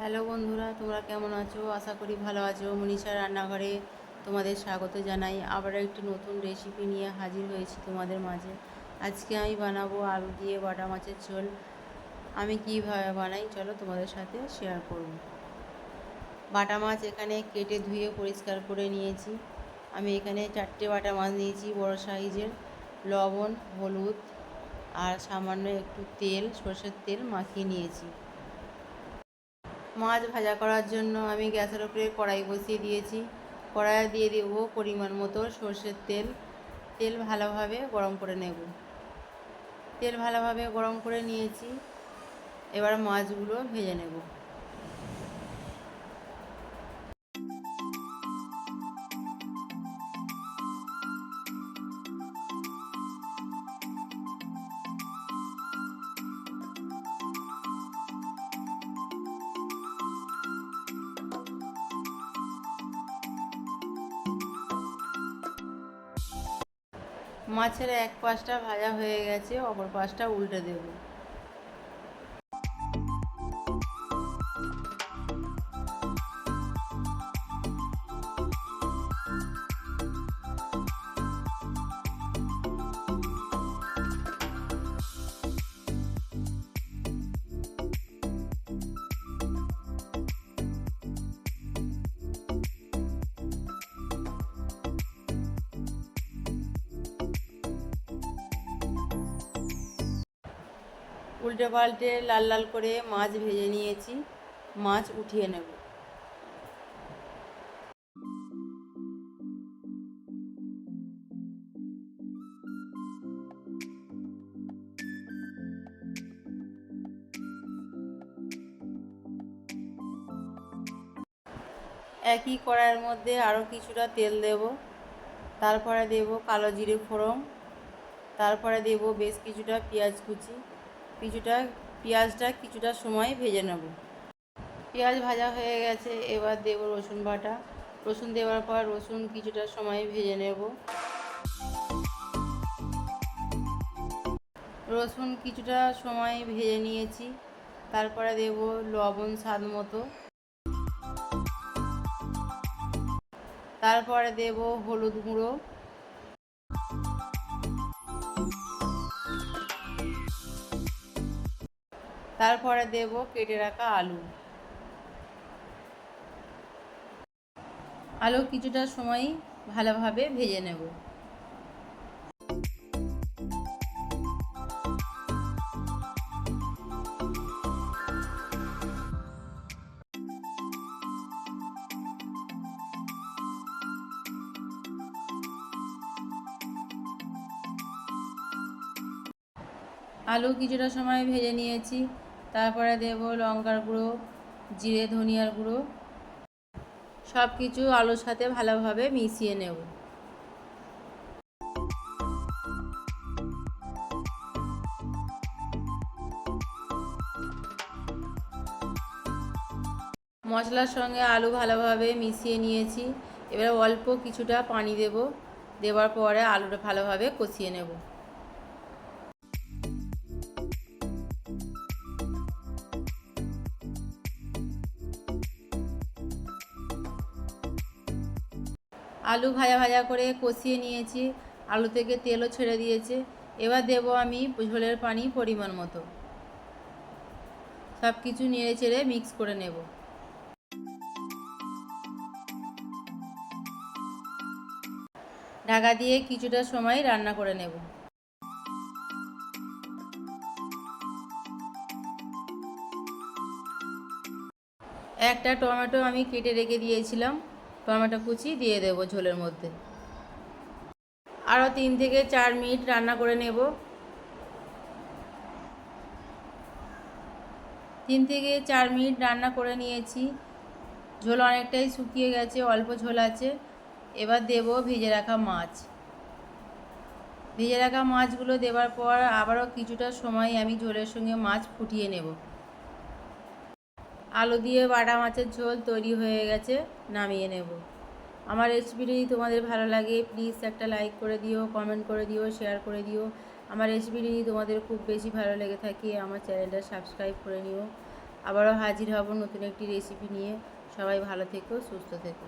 Hello বন্ধুরা, তোমরা কেমন আছো? আশা করি ভালো আছো। মনীষা রান্নাঘরে তোমাদের স্বাগত জানাই। আবার একটি নতুন রেসিপি নিয়ে হাজির হয়েছি তোমাদের মাঝে। আজকে আমি বানাবো আলু দিয়ে বাটা মাছের ঝোল। আমি কীভাবে বানাই চলো তোমাদের সাথে শেয়ার করব। বাটা মাছ এখানে কেটে ধুয়ে পরিষ্কার করে নিয়েছি। আমি এখানে চারটে বাটা মাছ নিয়েছি, বড় সাইজের। লবণ, হলুদ আর সামান্য একটু তেল, সর্ষের তেল মাখিয়ে নিয়েছি। মাছ ভাজা করার জন্য আমি গ্যাসের ওপরে কড়াই বসিয়ে দিয়েছি। কড়াইয়ে দিয়ে দেব পরিমাণ মতো সর্ষের তেল। তেল ভালোভাবে গরম করে নেব। তেল ভালোভাবে গরম করে নিয়েছি। এবার মাছগুলো ভেজে নেব। মাছের এক পাশটা ভাজা হয়ে গেছে অপর পাশটা উল্টে দেব। উল্টে পাল্টে লাল লাল করে মাছ ভেজে নিয়েছি, মাছ উঠিয়ে নেব। একই কড়াইয়ের মধ্যে আরও কিছুটা তেল দেব, তারপরে দেব কালো জিরে ফোড়ন, তারপরে দেব বেশ কিছুটা পেঁয়াজ কুচি কিছুটা পেঁয়াজটা কিছুটা সময় ভেজে নেব। পেঁয়াজ ভাজা হয়ে গেছে, এবার দেব রসুন বাটা। রসুন দেওয়ার পর রসুন কিছুটা সময় ভেজে নেব। রসুন কিছুটা সময় ভেজে নিয়েছি, তারপরে দেব লবণ স্বাদ মতো। তারপরে দেব হলুদ গুঁড়ো। তারপরে দেব কেটে রাখা আলু। আলু কিছুটা সময় ভালোভাবে ভেজে নেব। আলু কিছুটা সময় ভেজে নিয়েছি। তারপরে দেব লঙ্কার গুঁড়ো, জিরে, ধনিয়ার গুঁড়ো। সব কিছু আলুর সাথে ভালোভাবে মিশিয়ে নেব। মশলার সঙ্গে আলু ভালোভাবে মিশিয়ে নিয়েছি। এবার অল্প কিছুটা পানি দেব। দেওয়ার পরে আলুটা ভালোভাবে কষিয়ে নেব। আলু ভাজা ভাজা করে কষিয়ে নিয়েছি। আলু থেকে তেলও ছেড়ে দিয়েছে। এবার দেব আমি ঝোলের পানি পরিমাণ মতো। সব কিছু নেড়ে চেড়ে মিক্স করে নেব। ঢাকা দিয়ে কিছুটা সময় রান্না করে নেব। একটা টমেটো আমি কেটে রেখে দিয়েছিলাম। টমেটো কুচি দিয়ে দেবো ঝোলের মধ্যে। আরও তিন থেকে চার মিনিট রান্না করে নেব। তিন থেকে চার মিনিট রান্না করে নিয়েছি। ঝোল অনেকটাই শুকিয়ে গেছে, অল্প ঝোল আছে। এবার দেব ভেজে রাখা মাছ। ভেজে রাখা মাছগুলো দেওয়ার পর আবারও কিছুটা সময় আমি ঝোলের সঙ্গে মাছ ফুটিয়ে নেব। আলু দিয়ে বাটা মাছের ঝোল তৈরি হয়ে গেছে, নামিয়ে নেব। আমার রেসিপিটি তোমাদের ভালো লাগে প্লিজ একটা লাইক করে দিও কমেন্ট করে দিও শেয়ার করে দিও। আমার রেসিপিটি তোমাদের খুব বেশি ভালো লেগে থাকে, আমার চ্যানেলটা সাবস্ক্রাইব করে নিও। আবারও হাজির হব নতুন একটি রেসিপি নিয়ে। সবাই ভালো থেকো, সুস্থ থেকো।